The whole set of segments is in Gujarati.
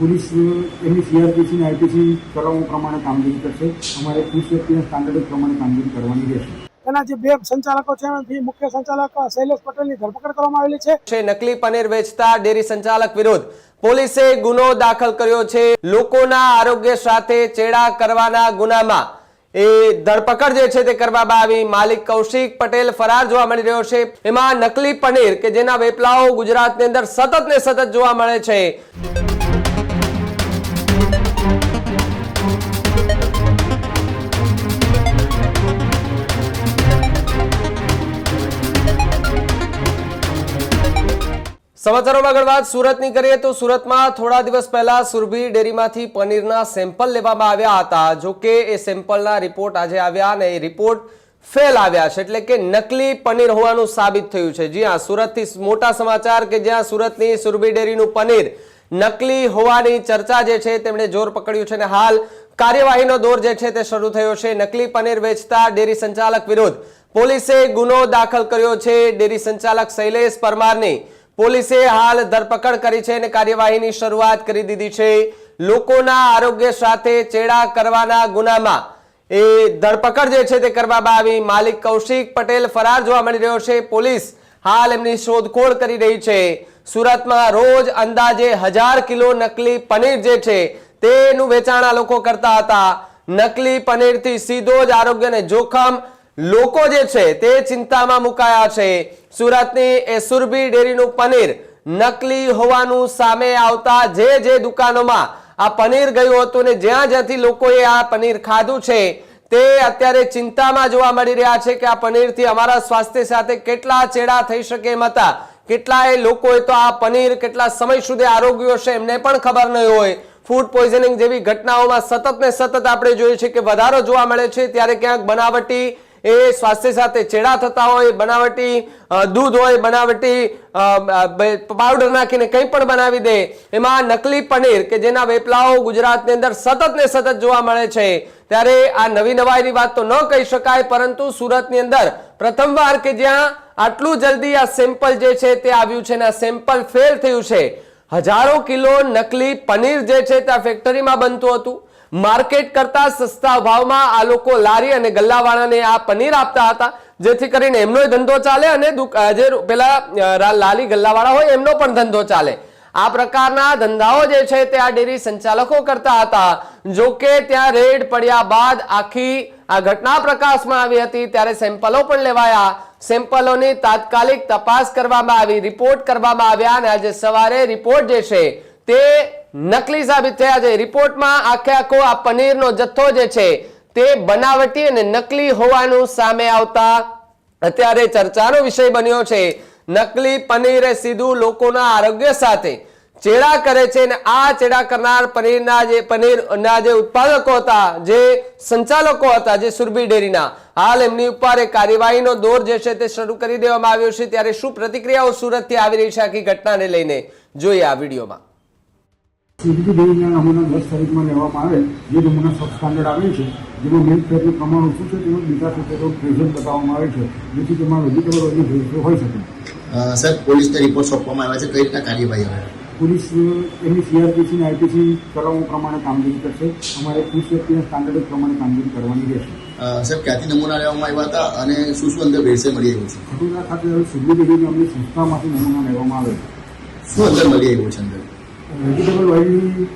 પોલીસ એમની સીઆરપીસી અને આઈપીસી કલમો પ્રમાણે કામગીરી કરશે. અમારે પોલીસ વ્યક્તિના સ્ટાન્ડર્ડ પ્રમાણે કામગીરી કરવાની રહેશે. એના જે બે સંચાલકો છે એમાંથી મુખ્ય સંચાલક શૈલેષ પટેલની ધરપકડ કરવામાં આવેલી છે. છે નકલી પનીર વેચતા ડેરી સંચાલક વિરુદ્ધ પોલીસે ગુનો દાખલ કર્યો છે. લોકોના આરોગ્ય સાથે ચેડા કરવાના ગુનામાં. એ ધરપકડ જે છે તે કરવામાં આવી. માલિક કૌશિક પટેલ ફરાર જોવા મળી રહ્યો છે. એમાં નકલી પનીર કે જેના વેપલાઓ ગુજરાતની અંદર સતત ને સતત જોવા મળે છે. સમાચારોમાં આગળ વાત, સુરતની કરીએ તો સુરતમાં થોડા દિવસ પહેલા સુરભી ડેરીમાંથી પનીરના સેમ્પલ લેવામાં આવ્યા હતા. જો કે એ સેમ્પલના રિપોર્ટ આજે આવ્યા અને એ રિપોર્ટ ફેલ આવ્યા છે. એટલે કે નકલી પનીર હોવાનું સાબિત થયું છે. જી હા, સુરતથી મોટા સમાચાર કે જ્યાં સુરતની સુરભી ડેરીનું પનીર નકલી હોવાની ચર્ચા જે છે તેમણે જોર પકડ્યું છે અને હાલ કાર્યવાહીનો દોર જે છે તે શરૂ થયો છે. નકલી પનીર વેચતા ડેરી સંચાલક વિરુદ્ધ પોલીસે ગુનો દાખલ કર્યો છે. ડેરી સંચાલક શૈલેષ પરમારની પોલીસે હાલ ધરપકડ કરી છે અને કાર્યવાહીની શરૂઆત કરી દીધી છે. લોકોના આરોગ્ય સાથે ચેડા કરવાના ગુનામાં એ ધરપકડ જે છે તે કરવામાં આવી. માલિક કૌશિક પટેલ ફરાર જોવા મળી રહ્યો છે. પોલીસ હાલ એમની શોધખોળ કરી રહી છે. સુરતમાં રોજ અંદાજે હજાર કિલો નકલી પનીર જે છે તેનું વેચાણ આ લોકો કરતા હતા. નકલી પનીરથી સીધો જ આરોગ્યને જોખમ લોકો જે છે તે ચિંતામાં મુકાયા છે. સુરતની એ સુરભી ડેરીનું પનીર નકલી હોવાનું સામે આવતા જે જે દુકાનોમાં આ પનીર ગયું હતું ને જ્યાં જ્યાંથી લોકોએ આ પનીર ખાધું છે, તે અત્યારે ચિંતામાં જોવા મળી રહ્યા છે કે આ પનીરથી અમારા સ્વાસ્થ્ય સાથે કેટલા ચેડા થઈ શકે એમ હતા. કેટલાય લોકોએ તો આ પનીર કેટલા સમય સુધી આરોગ્ય હશે એમને પણ ખબર નહીં હોય. ફૂડ પોઈઝનિંગ જેવી ઘટનાઓમાં સતત ને સતત આપણે જોઈએ છે કે વધારો જોવા મળે છે. ત્યારે ક્યાંક બનાવટી એ સ્વાસ્થ્ય સાથે ચેડા થતા હોય, બનાવટી દૂધ હોય, બનાવટી પાવડર નાખીને કંઈ પણ બનાવી દે, એમાં નકલી પનીર કે જેના વેપલાઓ ગુજરાતની અંદર સતત ને સતત જોવા મળે છે. ત્યારે આ નવી નવાઈની વાત તો ન કહી શકાય, પરંતુ સુરતની અંદર પ્રથમવાર કે જ્યાં આટલું જલ્દી આ સેમ્પલ જે છે તે આવ્યું છે અને આ સેમ્પલ ફેલ થયું છે, હજારો કિલો નકલી પનીર જે છે તે આ ફેક્ટરીમાં બનતું હતું. માર્કેટ કરતા સસ્તા ભાવમાં આ લોકો લારી અને ગલ્લાવાળાને આ પનીર આપતા હતા, જેથી કરીને એમનો ધંધો ચાલે અને જે પેલા લારી ગલ્લાવાળા હોય એમનો પણ ધંધો ચાલે. આ પ્રકારના ધંધાઓ જે છે તે આ ડેરી સંચાલકો કરતા હતા. જો કે ત્યાં રેડ પડ્યા બાદ આખી આ ઘટના પ્રકાશમાં આવી હતી, ત્યારે સેમ્પલો પણ લેવાયા. સેમ્પલોની તાત્કાલિક તપાસ કરવામાં આવી, રિપોર્ટ કરવામાં આવ્યા અને આજે સવારે રિપોર્ટ જે છે તે નકલી સાબિત થયા છે. રિપોર્ટમાં આખે આખો આ પનીરનો જથ્થો જે છે તે બનાવટી અને નકલી હોવાનું સામે આવતા અત્યારે ચર્ચાનો વિષય બન્યો છે. નકલી પનીર સીધું લોકોના આરોગ્ય સાથે ચેડા કરે છે અને આ ચેડા કરનાર પનીરના જે પનીરના જે ઉત્પાદકો હતા, જે સંચાલકો હતા, જે સુરભી ડેરીના, હાલ એમની ઉપર એ કાર્યવાહીનો દોર જે છે તે શરૂ કરી દેવામાં આવ્યો છે. ત્યારે શું પ્રતિક્રિયાઓ સુરતથી આવી રહી છે આખી ઘટનાને લઈને? જોઈએ આ વિડીયોમાં. સુરતી ડેરીના નમૂના દસ તારીખમાં લેવામાં આવે જે નમૂના સબ સ્ટાન્ડર્ડ આવે છે જેમાં મિલ્ક ફેટનું પ્રમાણ ઓછું છે તેમજ બીજા સાથે પ્રેઝન્ટ બતાવવામાં આવે છે જેથી તેમાં વેજીટેબલ ઓઇલની ભેળસેળ હોઈ શકે. સર પોલીસને રિપોર્ટ સોંપવામાં આવ્યા છે કઈ રીતના કાર્યવાહી આવે? પોલીસ એમની સીઆરપીસી અને આઈપીસી કલમો પ્રમાણે કામગીરી કરશે. અમારે ફૂડ સેફ્ટીના સ્ટાન્ડર્ડ પ્રમાણે કામગીરી કરવાની રહેશે. સાહેબ ક્યાંથી નમૂના લેવામાં આવ્યા હતા અને શું શું અંદર ભેળસે મળી આવ્યું છે? ખટોદરા ખાતે ડેરીની અમની સંસ્થામાંથી નમૂના લેવામાં આવે શું અંદર મળી આવ્યું છે અંદર? વેજીટેબલ ઓઇલની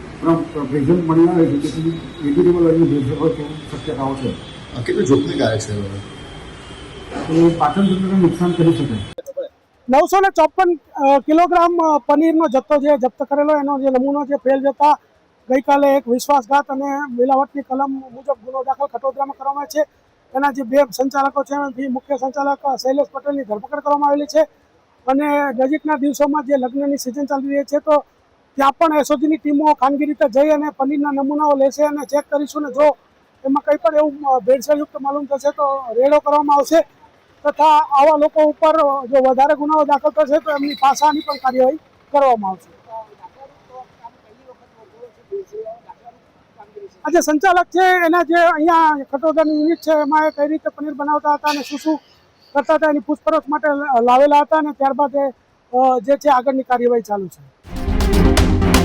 પ્રેઝન્ટ મળી આવે છે તેથી વેજીટેબલ ઓઇલની ભેદભાવ શક્યતાઓ છે. કેટલું જોખમીકારક છે? હવે તો પાચન તંત્રને નુકસાન કરી શકે નવસો ને ચોપન કિલોગ્રામ પનીરનો જથ્થો જે જપ્ત કરેલો એનો જે નમૂનો જે ફેલ જતા ગઈકાલે એક વિશ્વાસઘાત અને મિલાવટની કલમ મુજબ ગુનો દાખલ કટોદરામાં કરવામાં છે. એના જે બે સંચાલકો છે એમાંથી મુખ્ય સંચાલક શૈલેષ પટેલની ધરપકડ કરવામાં આવેલી છે. અને નજીકના દિવસોમાં જે લગ્નની સિઝન ચાલી રહી છે તો ત્યાં પણ એસઓજીની ટીમો ખાનગી રીતે જઈ અને પનીરના નમૂનાઓ લેશે અને ચેક કરીશું ને જો એમાં કંઈ પણ એવું ભેળસેળયુક્ત માલુમ થશે તો રેડો કરવામાં આવશે. તથા આવા લોકો ઉપર જો વધારે ગુનાઓ દાખલ થશે તો એમની પાસાની પણ કાર્યવાહી કરવામાં આવશે. આ જે સંચાલક છે, એના જે અહીંયા કટોદરની યુનિટ છે, એમાં કઈ રીતે પનીર બનાવતા હતા અને શું શું કરતા હતા એની પૂછપરછ માટે લાવેલા હતા અને ત્યારબાદ જે છે, આગળની કાર્યવાહી ચાલુ છે. Música